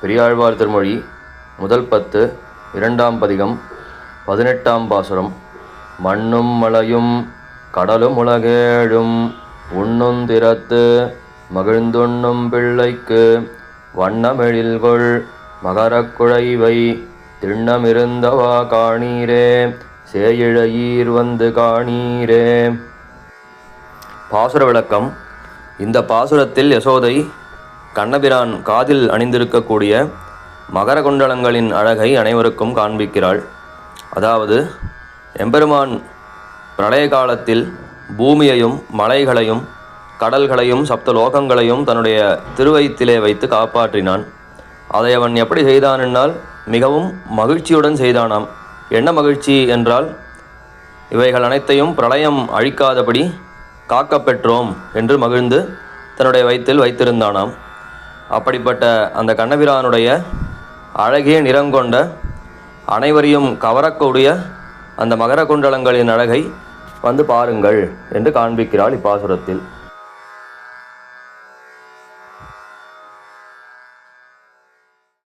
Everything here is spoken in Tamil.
பெரியாழ்வார் திருமொழி முதல் பத்து இரண்டாம் பதிகம் பதினெட்டாம் பாசுரம். மண்ணும் மலையும் கடலும் உலகேழும் உண்ணுந்திரத்து மகிழ்ந்துண்ணும் பிள்ளைக்கு வண்ணமெழில்கொள் மகரக்குழைவை திண்ணமிருந்தவா காணீரே சேயிழையீர் வந்து காணீரே. பாசுர விளக்கம். இந்த பாசுரத்தில் யசோதை கண்ணபிரான் காதில் அணிந்திருக்கக்கூடிய மகர குண்டலங்களின் அழகை அனைவருக்கும் காண்பிக்கிறாள். அதாவது எம்பெருமான் பிரளய காலத்தில் பூமியையும் மலைகளையும் கடல்களையும் சப்த லோகங்களையும் தன்னுடைய திருவயிற்றிலே வைத்து காப்பாற்றினான். அதை அவன் எப்படி செய்தான் என்னால்? மிகவும் மகிழ்ச்சியுடன் செய்தானாம். என்ன மகிழ்ச்சி என்றால் இவைகள் அனைத்தையும் பிரளயம் அழிக்காதபடி காக்கப்பெற்றோம் என்று மகிழ்ந்து தன்னுடைய வயிற்றில் வைத்திருந்தானாம். அப்படிப்பட்ட அந்த கண்ணபிரானுடைய அழகிய நிறங்கொண்ட அனைவரையும் கவரக்கூடிய அந்த மகர குண்டலங்களின் அழகை வந்து பாருங்கள் என்று காண்பிக்கிறாள் இப்பாசுரத்தில்.